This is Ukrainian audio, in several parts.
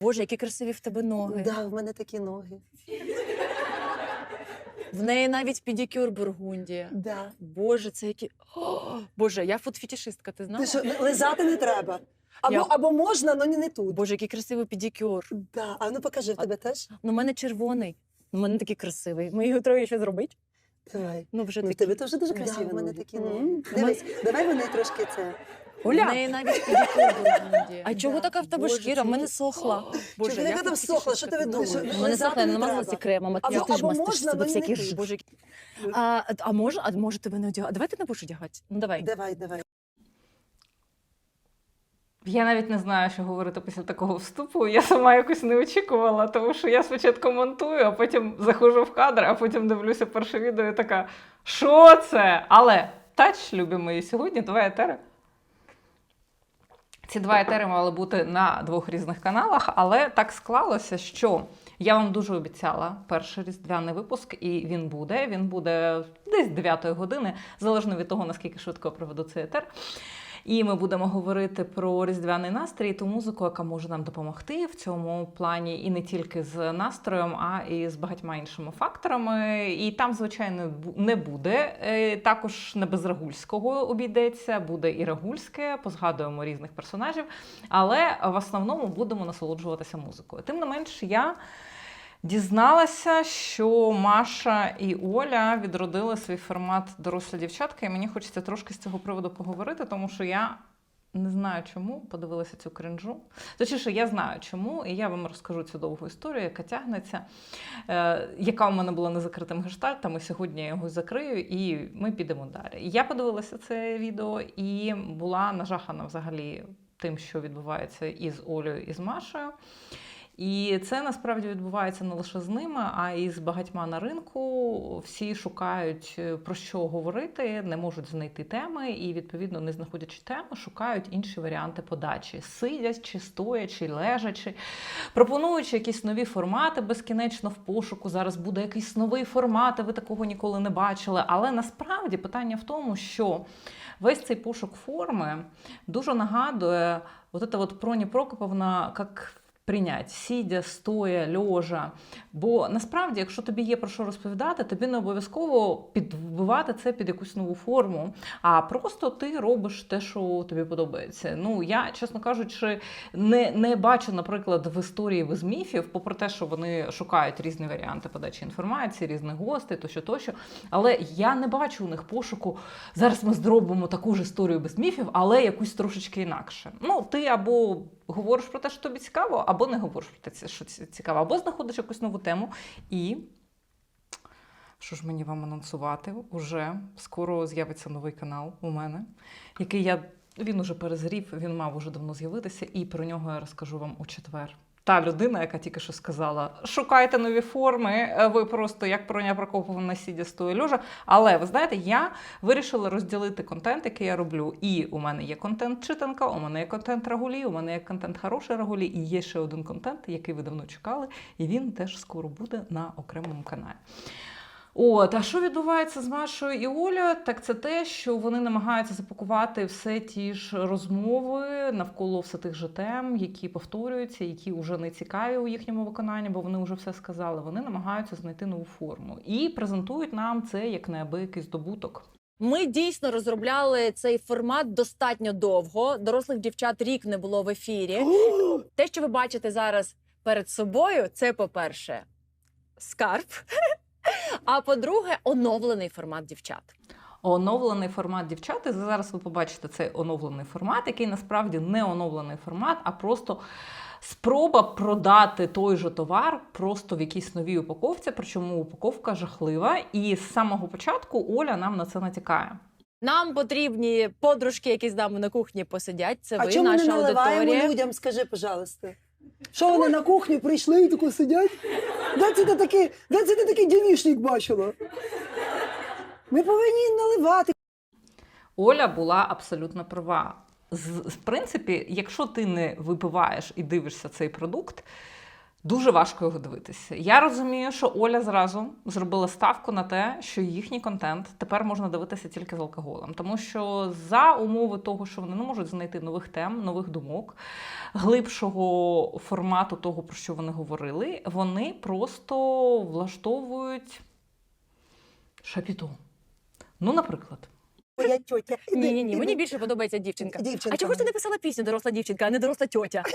Боже, які красиві в тебе ноги. Да, в мене такі ноги. В неї навіть педикюр Бургундія. Да. Боже, це які. О, Боже, я фотофетішистка, ти знала? Ти що, лизати не треба. Або, Я- або можна, але не тут. Боже, який красивий педикюр. Да. А ну покажи, в тебе теж? Ну, в мене червоний. У мене такий красивий. Ми його троє ще зробити. Давай. Ну, вже Ну, в такі. тебе теж дуже Да, красиві в мене ноги. такі ноги. Дивись, давай вони трошки це. В неї навіть педикюр Бургундія. А чого Да. така в тебе Боже, шкіра? В мене сохла. Ти яка там сохла? Що ти думаєш? У мене сохла, не намазалася кремом, а Або- ти ж або мастиш можна, себе але не ж. Боже, а, а може, а може тебе не одягати? Давай ти не будеш одягати? Ну давай. Давай, давай. Я навіть не знаю, що говорити після такого вступу. Я сама якось не очікувала, тому що я спочатку монтую, а потім заходжу в кадр, а потім дивлюся перше відео і така, що це? Але тач, любі мої, сьогодні два етери. Ці два етери мали бути на двох різних каналах, але так склалося, що я вам дуже обіцяла перший різдвяний випуск, і він буде. Він буде десь 9 години, залежно від того, наскільки швидко я проведу цей етер. І ми будемо говорити про різдвяний настрій, ту музику, яка може нам допомогти в цьому плані, і не тільки з настроєм, а і з багатьма іншими факторами. І там, звичайно, не буде. Е, Також не без Рагульського обійдеться, буде і Рагульське, позгадуємо різних персонажів, але в основному будемо насолоджуватися музикою. Тим не менш, я. Дізналася, що Маша і Оля відродили свій формат дорослі дівчатка, і мені хочеться трошки з цього приводу поговорити, тому що я не знаю чому подивилася цю кринжу. Точніше, я знаю чому, і я вам розкажу цю довгу історію, яка тягнеться, е, яка у мене була незакритим гештальтом, і сьогодні я його закрию, і ми підемо далі. Я подивилася це відео і була нажахана взагалі тим, що відбувається із Олею і з Машею. І це насправді відбувається не лише з ними, а й з багатьма на ринку. Всі шукають е, про що говорити, не можуть знайти теми, і відповідно, не знаходячи теми, шукають інші варіанти подачі, сидячи, стоячи, лежачи, пропонуючи якісь нові формати безкінечно в пошуку. Зараз буде якийсь новий формат, і ви такого ніколи не бачили. Але насправді питання в тому, що весь цей пошук форми дуже нагадує вот это вот Проні Прокоповна, як прийнять, сидя, стоя, льожа. Бо насправді, якщо тобі є про що розповідати, тобі не обов'язково підбивати це під якусь нову форму, а просто ти робиш те, що тобі подобається. Ну я, чесно кажучи, не, не бачу, наприклад, в історії без міфів, попри те, що вони шукають різні варіанти подачі інформації, різних гостей, тощо, тощо. Але я не бачу у них пошуку. Зараз ми зробимо таку ж історію без міфів, але якусь трошечки інакше. Ну, ти або говориш про те, що тобі цікаво, або не говориш про те, що цікаво, або знаходиш якусь нову тему. І що ж мені вам анонсувати? Уже скоро з'явиться новий канал у мене, який я. Він уже перезрів, він мав уже давно з'явитися, і про нього я розкажу вам у четвер. Та людина, яка тільки що сказала: шукайте нові форми, е, ви просто як Проня Прокоповна сідя стоя льожа. Але ви знаєте, я вирішила розділити контент, який я роблю. І у мене є контент читанка, у мене є контент рагулі, у мене є контент хороший рагулі, і є ще один контент, який ви давно чекали, і він теж скоро буде на окремому каналі. От, а що відбувається з Машою і Олею? Так це те, що вони намагаються запакувати все ті ж розмови навколо все тих же тем, які повторюються, які вже не цікаві у їхньому виконанні, бо вони вже все сказали. Вони намагаються знайти нову форму і презентують нам це як неабиякий здобуток. Ми дійсно розробляли цей формат достатньо довго. Дорослих дівчат рік не було в ефірі. Те, що ви бачите зараз перед собою, це по-перше, скарб. А по-друге, оновлений формат дівчат. Оновлений формат дівчат. І зараз ви побачите цей оновлений формат, який насправді не оновлений формат, а просто спроба продати той же товар просто в якійсь новій упаковці. Причому упаковка жахлива. І з самого початку Оля нам на це натякає. Нам потрібні подружки, які з нами на кухні посидять. Це А ви, чому ми не наливаємо аудиторія. людям, скажи, пожалуйста. Що вони на кухню прийшли і тако сидять? Де це ти такий, де це ти такий дівішник бачила? Ми повинні наливати. Оля була абсолютно права. В принципі, якщо ти не випиваєш і дивишся цей продукт, Дуже важко його дивитися. Я розумію, що Оля зразу зробила ставку на те, що їхній контент тепер можна дивитися тільки з алкоголем, тому що за умови того, що вони не можуть знайти нових тем, нових думок, глибшого формату того, про що вони говорили, вони просто влаштовують шапіту. Ну, наприклад. Моя тьотя. Ні, ні, ні. Мені більше подобається дівчинка. Дівчинка. А чого ж ти не писала пісню доросла дівчинка, а не доросла тьотя?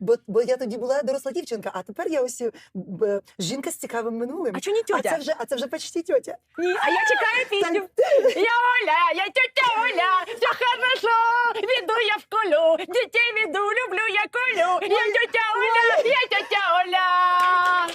Бо, бо я тоді була доросла дівчинка, а тепер я ось е, б, жінка з цікавим минулим. А чого не А це вже, а це вже почти тьотя. Ні, а я чекаю пісню. Я Оля, я тьотя Оля, все хорошо, веду я в колю, детей веду, люблю я колю, я тетя Оля, я тетя Оля.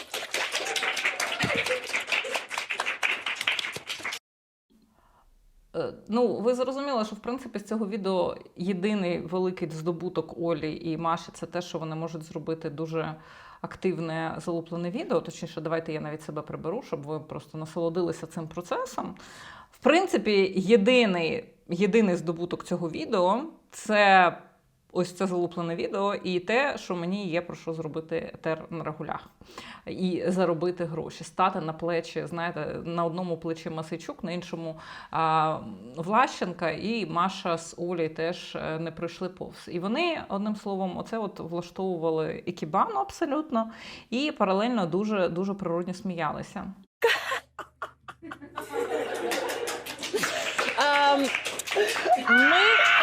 Е, Ну, ви зрозуміли, що в принципі з цього відео єдиний великий здобуток Олі і Маші це те, що вони можуть зробити дуже активне залуплене відео. Точніше, давайте я навіть себе приберу, щоб ви просто насолодилися цим процесом. В принципі, єдиний, єдиний здобуток цього відео це ось це залуплене відео, і те, що мені є про що зробити тер на регулях і заробити гроші, стати на плечі, знаєте, на одному плечі Масичук, на іншому а, Влащенка, і Маша з Олі теж е, не пройшли повз. І вони, одним словом, оце от влаштовували екібану абсолютно, і паралельно дуже дуже природньо сміялися. Ем, ми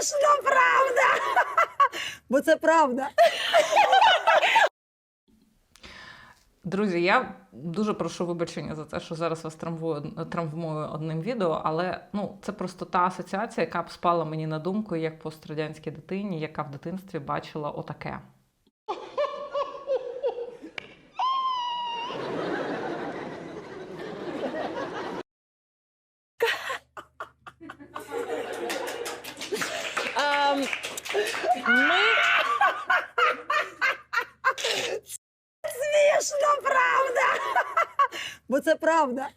Смішно, правда. Бо це правда. Друзі, я дуже прошу вибачення за те, що зараз вас травмую, травмую одним відео, але ну це просто та асоціація, яка б спала мені на думку як пострадянській дитині, яка в дитинстві бачила отаке. ем, ми Смішно, правда. Бо це правда.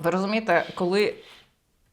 Ви розумієте, коли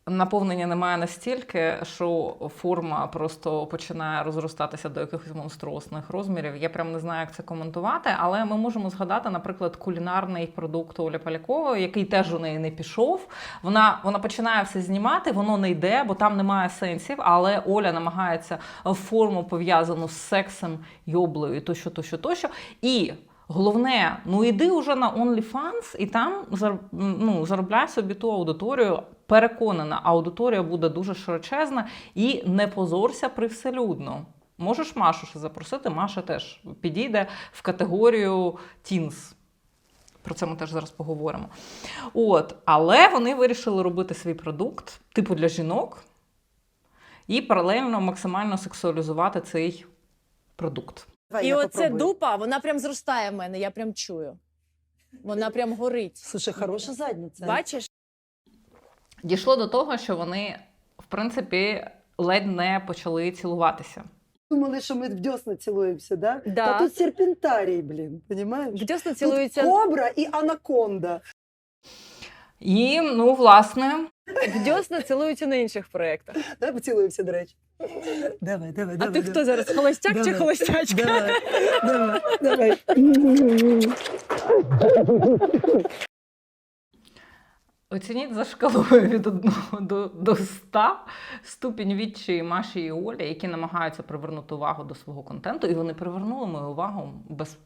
наповнення немає настільки, що форма просто починає розростатися до якихось монструозних розмірів. Я прям не знаю, як це коментувати, але ми можемо згадати, наприклад, кулінарний продукт Олі Полякової, який теж у неї не пішов. Вона, вона починає все знімати, воно не йде, бо там немає сенсів. Але Оля намагається форму пов'язану з сексом, йоблею, тощо, тощо, тощо. І Головне, ну йди уже на OnlyFans і там ну, заробляй собі ту аудиторію. Переконана, аудиторія буде дуже широчезна і не позорся привселюдно. Можеш Машу ще запросити, Маша теж підійде в категорію Teens. Про це ми теж зараз поговоримо. От, але вони вирішили робити свій продукт, типу для жінок, і паралельно максимально сексуалізувати цей продукт. Давай, і я оце попробую. дупа, вона прям зростає в мене, я прям чую. Вона прям горить. Слушай, хороша задниця. Бачиш? Дійшло до того, що вони, в принципі, ледь не почали цілуватися. Думали, що ми в дьосна цілуємося, да? Да. Та тут серпентарій, блін, понімаєш? Вдясно Тут цілуються, кобра і анаконда. І, ну, власне, вдясно цілуються на інших проєктах. Давай поцілуємося, до речі. Давай, давай, А давай. ти хто зараз? Холостяк чи Давай. холостячка? Давай, давай, давай. оцініть за шкалою від 1 до, до 100 ступінь відчі Маші і Олі, які намагаються привернути увагу до свого контенту, і вони привернули мою увагу без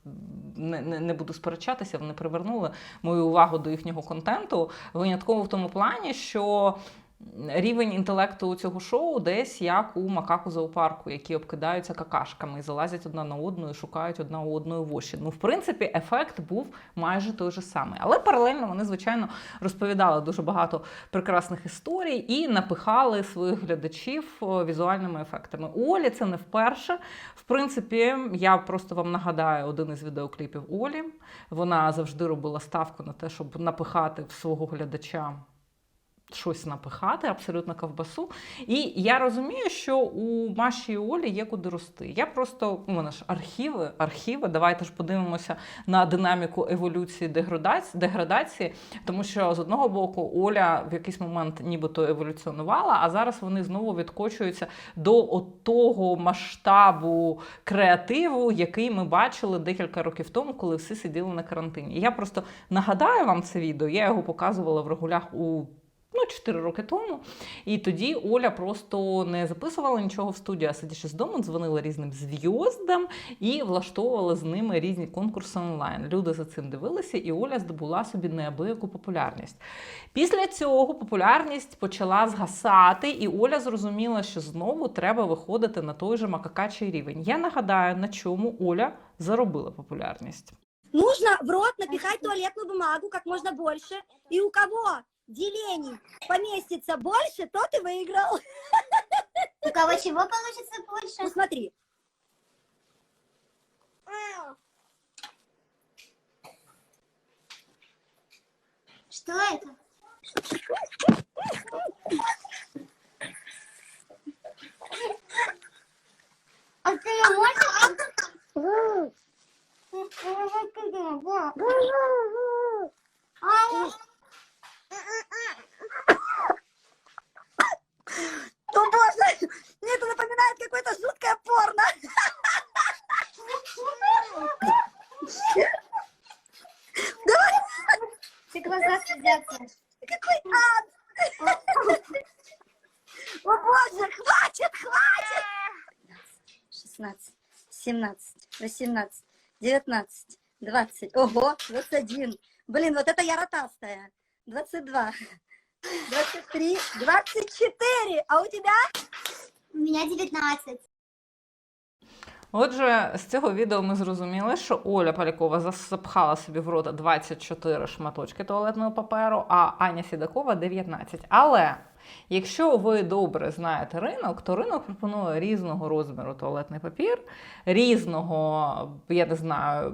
не, не, не буду сперечатися, вони привернули мою увагу до їхнього контенту. Винятково в тому плані, що рівень інтелекту у цього шоу десь як у макаку зоопарку, які обкидаються какашками і залазять одна на одну і шукають одна у одної воші. Ну, в принципі, ефект був майже той же самий. Але паралельно вони, звичайно, розповідали дуже багато прекрасних історій і напихали своїх глядачів візуальними ефектами. У Олі це не вперше. В принципі, я просто вам нагадаю один із відеокліпів Олі. Вона завжди робила ставку на те, щоб напихати в свого глядача щось напихати, абсолютно ковбасу. І я розумію, що у Маші і Олі є куди рости. Я просто у мене ж архіви, архіви. Давайте ж подивимося на динаміку еволюції деградації, деградації. Тому що з одного боку Оля в якийсь момент нібито еволюціонувала, а зараз вони знову відкочуються до того масштабу креативу, який ми бачили декілька років тому, коли всі сиділи на карантині. Я просто нагадаю вам це відео. Я його показувала в регулях у. Ну, 4 роки тому. І тоді Оля просто не записувала нічого в студії, а сидячи з дому, дзвонила різним зв'яздам і влаштовувала з ними різні конкурси онлайн. Люди за цим дивилися, і Оля здобула собі неабияку популярність. Після цього популярність почала згасати, і Оля зрозуміла, що знову треба виходити на той же макакачий рівень. Я нагадаю, на чому Оля заробила популярність. Нужно в рот напихать туалетную бумагу как можно больше. И у кого делений поместится больше, тот и выиграл. У кого чего получится больше? Ну смотри. Что это? А ты можешь? 17, 18, 19, 20. Ого, 21. Блин, вот это я ротастая. 22, 23, 24. А у тебя? У меня 19. Отже, з цього відео ми зрозуміли, що Оля Полякова запхала собі в рота 24 шматочки туалетного паперу, а Аня Сідакова 19. Але якщо ви добре знаєте ринок, то ринок пропонує різного розміру туалетний папір, різного, я не знаю,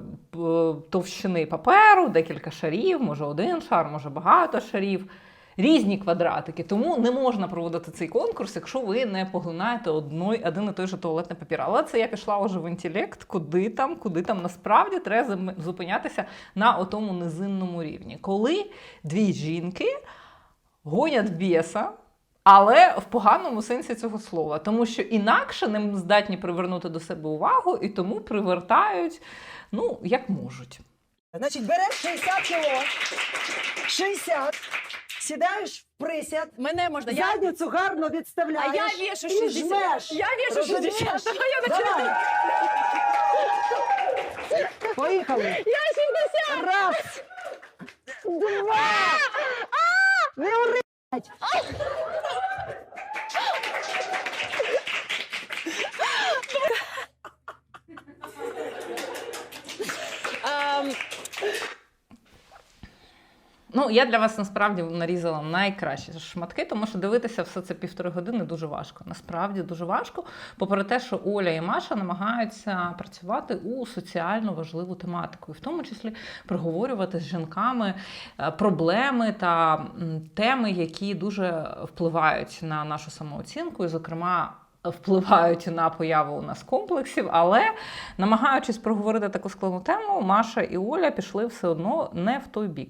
товщини паперу, декілька шарів, може один шар, може багато шарів. Різні квадратики, тому не можна проводити цей конкурс, якщо ви не поглинаєте одной, один і той же туалетний папір. Але це я пішла вже в інтелект, куди там, куди там насправді треба зупинятися на отому низинному рівні. Коли дві жінки гонять біса, але в поганому сенсі цього слова, тому що інакше не здатні привернути до себе увагу і тому привертають, ну, як можуть. Значить, береш 60 кіло, 60, сідаєш в присяд, Мене можна. Я, задницю гарно а я вішу і 60. жмеш. Я вішу Розумієш? 60. Давай я Давай. Поїхали. Я 60. Раз, два, не ури. Ем, Ну, я для вас насправді нарізала найкращі шматки, тому що дивитися все це півтори години дуже важко. Насправді дуже важко. Попри те, що Оля і Маша намагаються працювати у соціально важливу тематику, і в тому числі проговорювати з жінками е, проблеми та теми, які дуже впливають на нашу самооцінку, і, зокрема. Впливають на появу у нас комплексів, але намагаючись проговорити таку складну тему, Маша і Оля пішли все одно не в той бік.